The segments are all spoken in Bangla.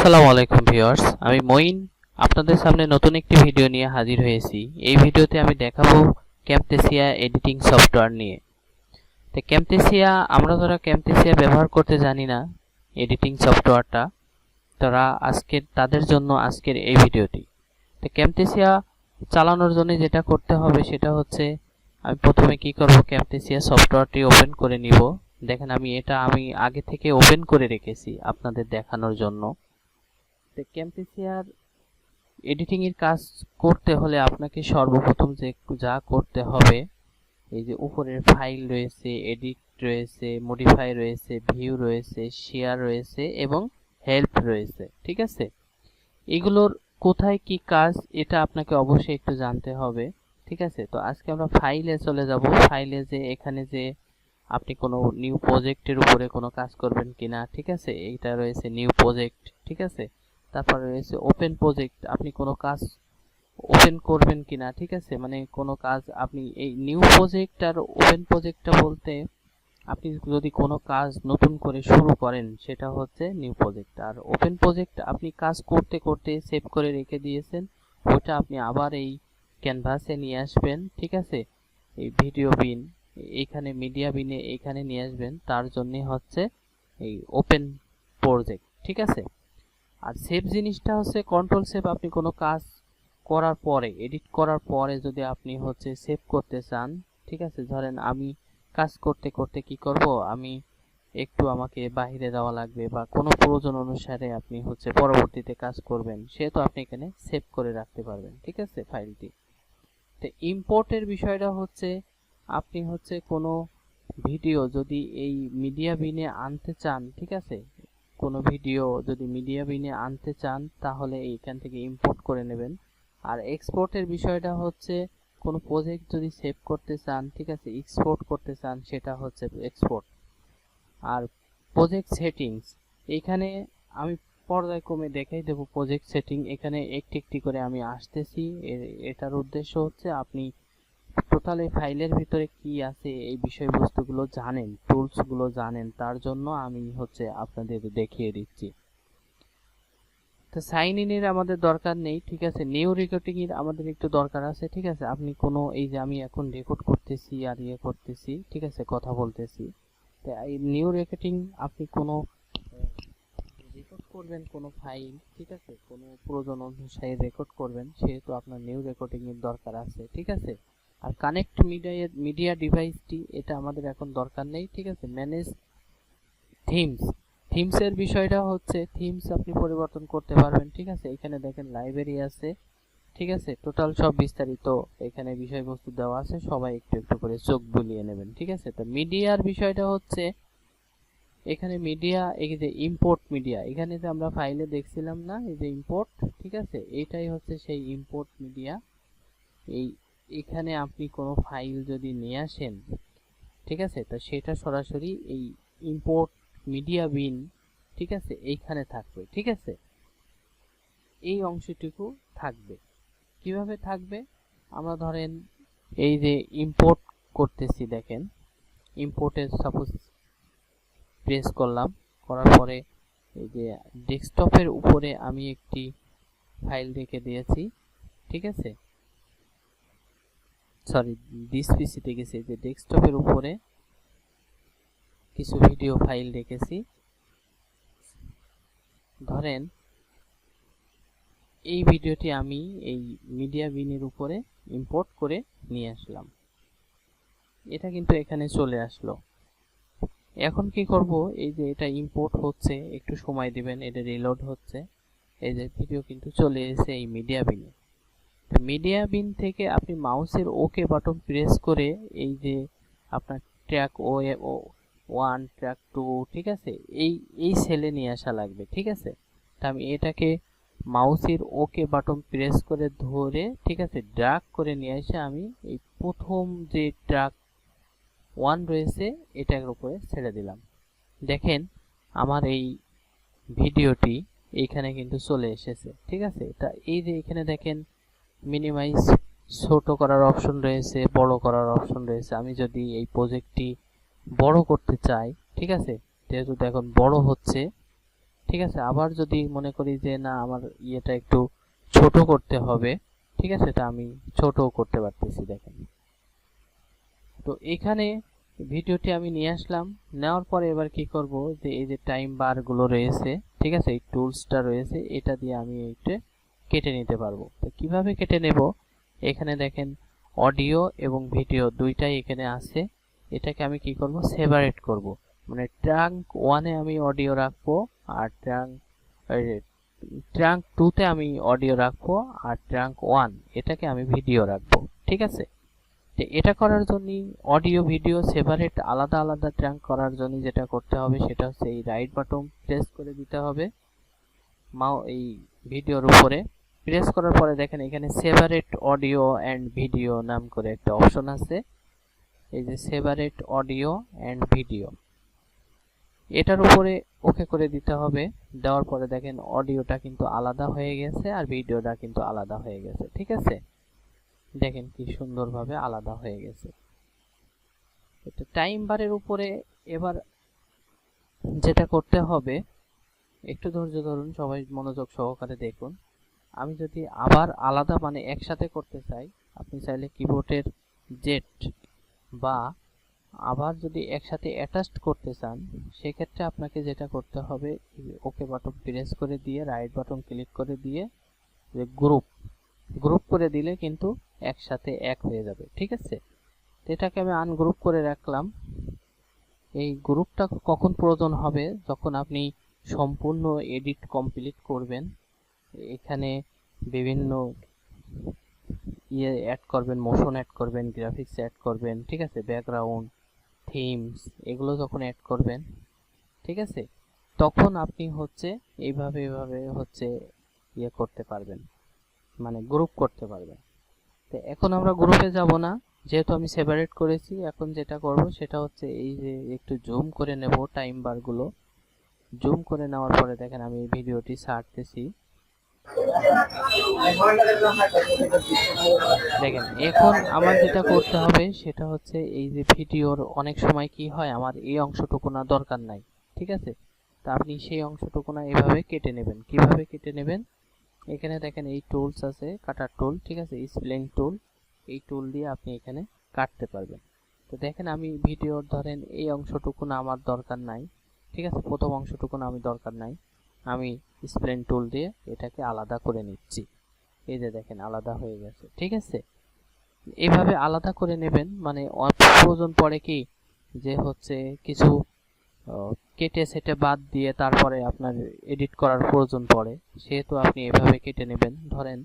আসসালামু আলাইকুম ভিউয়ার্স, আমি মঈন। আপনাদের সামনে নতুন একটি ভিডিও নিয়ে হাজির হয়েছি। এই ভিডিওতে আমি দেখাবো ক্যামটেসিয়া এডিটিং সফটওয়্যার নিয়ে। তো ক্যামটেসিয়া আমরা যারা ক্যামটেসিয়া ব্যবহার করতে জানি না এডিটিং সফটওয়্যারটা তারা আজকের, তাদের জন্য আজকের এই ভিডিওটি। তো ক্যামটেসিয়া চালানোর জন্য যেটা করতে হবে সেটা হচ্ছে, আমি প্রথমে কি করব ক্যামটেসিয়া সফটওয়্যারটি ওপেন করে নিব। দেখেন আমি এটা আমি আগে থেকে ওপেন করে রেখেছি আপনাদের দেখানোর জন্য। তো ক্যামটেসিয়ার এডিটিং এর কাজ করতে হলে আপনাকে সর্বপ্রথম যে যা করতে হবে, এই যে উপরের ফাইল রয়েছে এডিট রয়েছে মডিফাই রয়েছে ভিউ রয়েছে শেয়ার রয়েছে এবং হেল্প রয়েছে, ঠিক আছে? এগুলোর কোথায় কি কাজ এটা আপনাকে অবশ্যই একটু জানতে হবে, ঠিক আছে? তো আজকে আমরা ফাইলে চলে যাব। ফাইলে যে এখানে যে আপনি কোনো নিউ প্রজেক্টের উপরে কোনো কাজ করবেন কিনা, ঠিক আছে? এইটা রয়েছে নিউ প্রজেক্ট ঠিক আছে? তারপরে রয়েছে ওপেন প্রজেক্ট আপনি কোনো কাজ ওপেন করবেন কিনা, ঠিক আছে? মানে কোনো কাজ, আপনি এই নিউ প্রজেক্ট আর ওপেন প্রজেক্টটা বলতে আপনি যদি কোনো কাজ নতুন করে শুরু করেন, সেটা হচ্ছে নিউ প্রজেক্ট আর ওপেন প্রজেক্ট আপনি কাজ করতে করতে সেভ করে রেখে দিয়েছেন, ওটা আপনি আবার এই ক্যানভাসে নিয়ে আসবেন, ঠিক আছে? এই ভিডিও বিন এইখানে মিডিয়া বিনে এইখানে নিয়ে আসবেন, তার জন্য হচ্ছে এই ওপেন প্রজেক্ট ঠিক আছে? আর সেভ জিনিসটা হচ্ছে কন্ট্রোল সেভ আপনি কোনো কাজ করার পরে এডিট করার পরে যদি আপনি হচ্ছে সেভ করতে চান, ঠিক আছে? ধরেন আমি কাজ করতে করতে কি করব? আমি একটু আমাকে বাইরে যাওয়া লাগবে বা কোনো প্রয়োজন অনুসারে আপনি হচ্ছে পরবর্তীতে কাজ করবেন সেহেতু আপনি এখানে সেভ করে রাখতে পারবেন, ঠিক আছে ফাইলটি তো ইম্পোর্টের বিষয়টা হচ্ছে আপনি হচ্ছে কোনো ভিডিও যদি এই মিডিয়া বিনে আনতে চান, ঠিক আছে কোনো ভিডিও যদি মিডিয়া বিনে আনতে চান, তাহলে এইখান থেকে ইম্পোর্ট করে নেবেন। আর এক্সপোর্টের বিষয়টা হচ্ছে, কোনো প্রজেক্ট যদি সেভ করতে চান, ঠিক আছে এক্সপোর্ট করতে চান, সেটা হচ্ছে এক্সপোর্ট আর প্রজেক্ট সেটিংস এখানে আমি পর্যায় কমে দেখাই দেবো প্রজেক্ট সেটিং এখানে একটি একটি করে আমি আসতেছি। এটার উদ্দেশ্য হচ্ছে আপনি টোটাল এই ফাইলের ভিতরে কি আছে এই বিষয়বস্তুগুলো জানেন, টুলসগুলো জানেন, তার জন্য আমি হচ্ছে আপনাদের দেখিয়ে দিচ্ছি। তো সাইন ইনের আমাদের দরকার নেই, ঠিক আছে? নিউ রেকর্ডিং এর আমাদের একটু দরকার আছে, ঠিক আছে? আপনি কোনো এই যে আমি এখন রেকর্ড করতেছি আর ইয়ে করতেছি, ঠিক আছে? কথা বলতেছি। তো এই নিউ রেকর্ডিং আপনি কোনো রেকর্ড করবেন কোনো ফাইল ঠিক আছে? কোনো প্রয়োজন অনুসারে রেকর্ড করবেন, সেহেতু আপনার নিউ রেকর্ডিং এর দরকার আছে, ঠিক আছে? আর কানেক্ট মিডিয়া মিডিয়া ডিভাইসটি এটা আমাদের এখন দরকার নেই, ঠিক আছে? ম্যানেজ থিমস থিমসের বিষয়টা হচ্ছে থিমস আপনি পরিবর্তন করতে পারবেন, ঠিক আছে? এখানে দেখেন লাইব্রেরি আছে, ঠিক আছে? টোটাল সব বিস্তারিত এখানে বিষয়বস্তু দেওয়া আছে, সবাই একটু একটু করে চোখ বুলিয়ে নেবেন, ঠিক আছে? তো মিডিয়ার বিষয়টা হচ্ছে, এখানে মিডিয়া এই যে ইম্পোর্ট মিডিয়া এখানে যে আমরা ফাইলে দেখছিলাম না, এই যে ইম্পোর্ট ঠিক আছে? এটাই হচ্ছে সেই ইম্পোর্ট মিডিয়া এই এখানে আপনি কোনো ফাইল যদি নিয়ে আসেন, ঠিক আছে? তো সেটা সরাসরি এই ইম্পোর্ট মিডিয়া বিন ঠিক আছে? এইখানে থাকবে, ঠিক আছে? এই অংশটুকু থাকবে। কীভাবে থাকবে? আমরা ধরেন এই যে ইম্পোর্ট করতেছি, দেখেন। ইম্পোর্টে সাপোজ প্রেস করলাম, করার পরে এই যে ডেস্কটপের উপরে আমি একটি ফাইল রেখে দিয়েছি, ঠিক আছে? সরি দিস পিসিতে গেছে যে ডেস্কটপের উপরে কিছু ভিডিও ফাইল রেখেছি ধরেন, এই ভিডিওটি আমি এই মিডিয়া বিনের উপরে ইম্পোর্ট করে নিয়ে আসলাম। এটা কিন্তু এখানে চলে আসলো। এখন কি করব? এই যে এটা ইম্পোর্ট হচ্ছে, একটু সময় দিবেন, এটা রিলোড হচ্ছে। এই যে ভিডিও কিন্তু চলে এসেছে এই মিডিয়া বিনে মিডিয়া বিন থেকে আপনি মাউসের ওকে বাটন প্রেস করে এই যে আপনার ট্র্যাক ও ওয়ান ট্র্যাক টু ঠিক আছে? এই এই সেলে নিয়ে আসা লাগবে, ঠিক আছে? তা আমি এটাকে মাউসের ওকে বাটন প্রেস করে ধরে, ঠিক আছে? ড্রাগ করে নিয়ে এসে আমি এই প্রথম যে ট্র্যাক ওয়ান রয়েছে, এটার উপরে ছেড়ে দিলাম। দেখেন, আমার এই ভিডিওটি এইখানে কিন্তু চলে এসেছে, ঠিক আছে? তা এই যে এখানে দেখেন মিনিমাইজ ছোট করার অপশন রয়েছে, বড় করার অপশন রয়েছে। আমি যদি এই প্রজেক্টটি বড় করতে চাই, ঠিক আছে? যেহেতু এখন বড় হচ্ছে, ঠিক আছে? আবার যদি মনে করি যে, না, আমার ইয়েটা একটু ছোট করতে হবে, ঠিক আছে? তা আমি ছোট করতে পারতেছি, দেখেন। তো এখানে ভিডিওটি আমি নিয়ে আসলাম। নেওয়ার পরে এবার কি করব? যে এই যে টাইম বারগুলো রয়েছে, ঠিক আছে? এই টুলসটা রয়েছে, এটা দিয়ে আমি এইটা কেটে নিতে পারব। তো কীভাবে কেটে নেব? এখানে দেখেন অডিও এবং ভিডিও দুইটাই এখানে আছে। এটাকে আমি কি করব? সেপারেট করব। মানে ট্রাঙ্ক ওয়ানে আমি অডিও রাখব আর ট্রাঙ্ক ট্রাঙ্ক টুতে আমি অডিও রাখব আর ট্রাঙ্ক ওয়ান এটাকে আমি ভিডিও রাখব। ঠিক আছে? তো এটা করার জন্য অডিও ভিডিও সেপারেট আলাদা আলাদা ট্রাঙ্ক করার জন্য যেটা করতে হবে সেটা হচ্ছে এই রাইট বাটন প্রেস করে দিতে হবে। মাও, এই ভিডিওর উপরে। প্রেস করার পরে দেখেন এখানে সেপারেট অডিও অ্যান্ড ভিডিও নাম করে একটা অপশন আছে। এই যে সেপারেট অডিও অ্যান্ড ভিডিও এটার উপরে ওকে করে দিতে হবে। দেওয়ার পরে দেখেন অডিওটা কিন্তু আলাদা হয়ে গেছে আর ভিডিওটা কিন্তু আলাদা হয়ে গেছে, ঠিক আছে? দেখেন কি সুন্দরভাবে আলাদা হয়ে গেছে। টাইম বারের উপরে এবার যেটা করতে হবে, একটু ধৈর্য ধরুন, সবাই মনোযোগ সহকারে দেখুন। আমি যদি আবার আলাদা মানে একসাথে করতে চাই, আপনি চাইলে কিবোর্ডের জেট বা আবার যদি একসাথে অ্যাটাচড করতে চান, সেক্ষেত্রে আপনাকে যেটা করতে হবে ওকে বাটন প্রেস করে দিয়ে রাইট বাটন ক্লিক করে দিয়ে, যে গ্রুপ গ্রুপ করে দিলে কিন্তু একসাথে এক হয়ে যাবে, ঠিক আছে? এটাকে আমি আনগ্রুপ করে রাখলাম। এই গ্রুপটা কখন প্রয়োজন হবে? যখন আপনি সম্পূর্ণ এডিট কমপ্লিট করবেন এখানে বিভিন্ন ইয়ে অ্যাড করবেন মোশন অ্যাড করবেন গ্রাফিক্স অ্যাড করবেন, ঠিক আছে? ব্যাকগ্রাউন্ড থিমস এগুলো যখন অ্যাড করবেন, ঠিক আছে? তখন আপনি হচ্ছে এইভাবে এইভাবে হচ্ছে ইয়ে করতে পারবেন মানে গ্রুপ করতে পারবেন। তো এখন আমরা গ্রুপে যাব না, যেহেতু আমি সেপারেট করেছি, এখন যেটা করব সেটা হচ্ছে এই যে একটু জুম করে নেব টাইম বারগুলো জুম করে নেওয়ার পরে দেখেন আমি ভিডিওটি ছাড়তেছি। দেখেন, এখন আমার যেটা করতে হবে সেটা হচ্ছে এই যে ভিডিওর অনেক সময় কি হয়, আমার এই অংশটুকু না দরকার নাই, ঠিক আছে? তা আপনি সেই অংশটুকু না এভাবে কেটে নেবেন। কীভাবে কেটে নেবেন? এখানে দেখেন এই টুলস আছে কাটার টুল ঠিক আছে? স্প্লেন টুল এই টুল দিয়ে আপনি এখানে কাটতে পারবেন। তো দেখেন, আমি ভিডিওর ধরেন এই অংশটুকু না আমার দরকার নাই, ঠিক আছে? প্রথম অংশটুকু না আমি দরকার নাই। আমি স্প্লেন টুল দিয়ে এটাকে আলাদা করে নিচ্ছি। এই যে দেখেন, আলাদা হয়ে গেছে, ঠিক আছে? এভাবে আলাদা করে নেবেন মানে প্রয়োজন পড়ে কি যে হচ্ছে কিছু কেটে সেটে বাদ দিয়ে তারপরে আপনার এডিট করার প্রয়োজন পড়ে, সেহেতু আপনি এভাবে কেটে নেবেন। ধরেন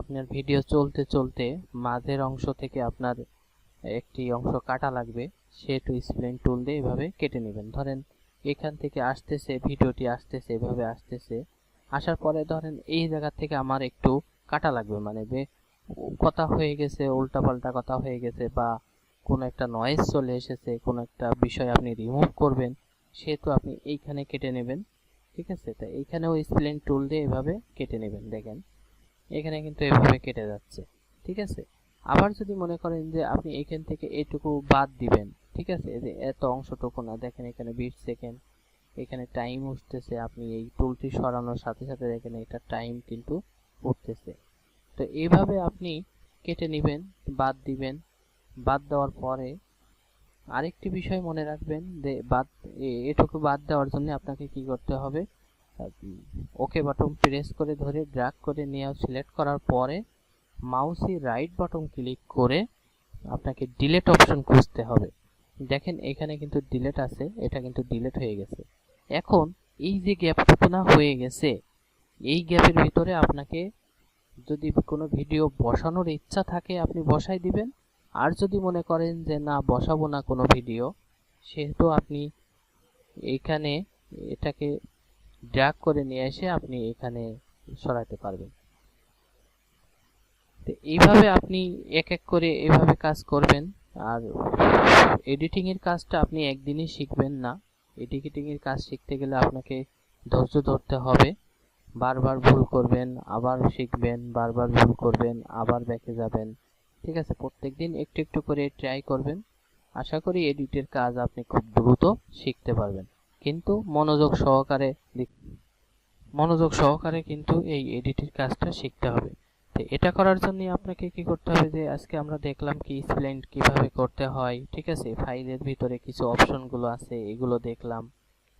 আপনার ভিডিও চলতে চলতে মাঝের অংশ থেকে আপনার একটি অংশ কাটা লাগবে, সেহেতু স্প্লেন টুল দিয়ে এভাবে কেটে নেবেন। ধরেন এখান থেকে আসতেছে, ভিডিওটি আসতেছে, এভাবে আসতেছে। আসার পরে ধরেন এই জায়গা থেকে আমার একটু কাটা লাগবে মানে কথা হয়ে গেছে, উল্টাপাল্টা কথা হয়ে গেছে বা কোনো একটা নয়েজ চলে এসেছে, কোনো একটা বিষয় আপনি রিমুভ করবেন, সেহেতু আপনি এইখানে কেটে নেবেন, ঠিক আছে? তো এইখানেও স্প্লেন টুল দিয়ে এভাবে কেটে নেবেন, দেখেন। এখানে কিন্তু এভাবে কেটে যাচ্ছে, ঠিক আছে? আবার যদি মনে করেন যে আপনি এখান থেকে এটুকু বাদ দিবেন ঠিক আছে? যে এত অংশটুকু না, দেখেন এখানে বিশ সেকেন্ড। এখানে টাইম উঠতেছে, আপনি এই টুলটি সরানোর সাথে সাথে দেখেন এটা টাইম কিন্তু উঠতেছে। তো এইভাবে আপনি কেটে নেবেন, বাদ দিবেন। বাদ দেওয়ার পরে আরেকটি বিষয় মনে রাখবেন যে বাদ এটুকু বাদ দেওয়ার জন্য আপনাকে কি করতে হবে? ওকে বাটন প্রেস করে ধরে ড্রাগ করে নিয়ে সিলেক্ট করার পরে মাউসি রাইট বাটন ক্লিক করে আপনাকে ডিলেট অপশন খুঁজতে হবে। দেখেন এখানে কিন্তু ডিলেট আছে, এটা কিন্তু ডিলেট হয়ে গেছে। এখন এই যে গ্যাপটুকু না হয়ে গেছে, এই গ্যাপের ভিতরে আপনাকে যদি কোনো ভিডিও বসানোর ইচ্ছা থাকে, আপনি বসাই দিবেন। আর যদি মনে করেন যে না, বসাবো না কোনো ভিডিও সেহেতু আপনি এখানে এটাকে ড্র্যাগ করে নিয়ে এসে আপনি এখানে সরাতে পারবেন। তো এইভাবে আপনি এক এক করে এভাবে কাজ করবেন। আর এডিটিং এর কাজটা আপনি একদিনই শিখবেন না। এডিটিং এর কাজ শিখতে গেলে আপনাকে ধৈর্য ধরতে হবে। বারবার ভুল করবেন, আবার শিখবেন, বারবার ভুল করবেন, আবার ব্যাকে যাবেন। ঠিক আছে প্রত্যেক দিন একটু একটু করে ট্রাই করবেন। আশা করি এডিটের কাজ আপনি খুব দ্রুত শিখতে পারবেন। কিন্তু মনোযোগ সহকারে মনোযোগ সহকারে কিন্তু এই এডিটের কাজটা শিখতে হবে। এটা করার জন্য আপনাকে কি করতে হবে যে, আজকে আমরা দেখলাম কি স্প্লেন্ড কীভাবে করতে হয়, ঠিক আছে? ফাইলের ভিতরে কিছু অপশনগুলো আছে, এগুলো দেখলাম,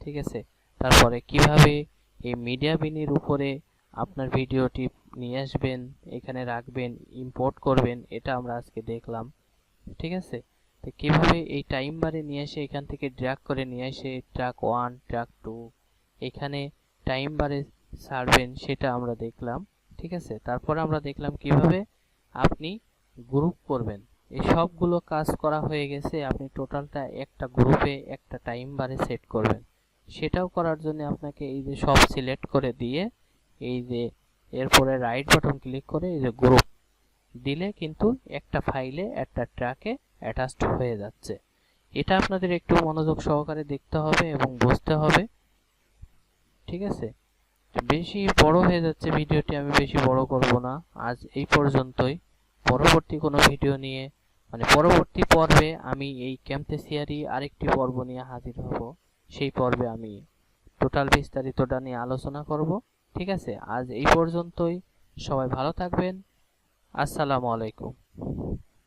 ঠিক আছে? তারপরে কীভাবে এই মিডিয়া বিনির উপরে আপনার ভিডিওটি নিয়ে আসবেন, এখানে রাখবেন ইম্পোর্ট করবেন, এটা আমরা আজকে দেখলাম, ঠিক আছে? তো কীভাবে এই টাইম বারে নিয়ে এসে এখান থেকে ড্র্যাগ করে নিয়ে এসে ট্র্যাক ওয়ান ট্র্যাক টু এখানে টাইম বারে ছাড়বেন সেটা আমরা দেখলাম ঠিক আছে? তারপরে আমরা দেখলাম কীভাবে আপনি গ্রুপ করবেন। এই সবগুলো কাজ করা হয়ে গেছে, আপনি টোটালটা একটা গ্রুপে একটা টাইম বারে সেট করবেন। সেটাও করার জন্য আপনাকে এই যে সব সিলেক্ট করে দিয়ে, এই যে এরপরে রাইট বাটন ক্লিক করে এই যে গ্রুপ দিলে কিন্তু একটা ফাইলে একটা ট্র্যাকে অ্যাটাচড হয়ে যাচ্ছে। এটা আপনাদের একটু মনোযোগ সহকারে দেখতে হবে এবং বুঝতে হবে। ঠিক আছে? বেশি বড় হয়ে যাচ্ছে ভিডিওটি আমি বেশি বড় করব না। আজ এই পর্যন্তই। পরবর্তী কোনো ভিডিও নিয়ে মানে পরবর্তী পর্বে আমি এই ক্যাম্পেসিয়ারি আরেকটি পর্ব নিয়ে হাজির হব। সেই পর্বে আমি টোটাল বিস্তারিতটা নিয়ে আলোচনা করব। ঠিক আছে? আজ এই পর্যন্তই। সবাই ভালো থাকবেন। আসসালামু আলাইকুম।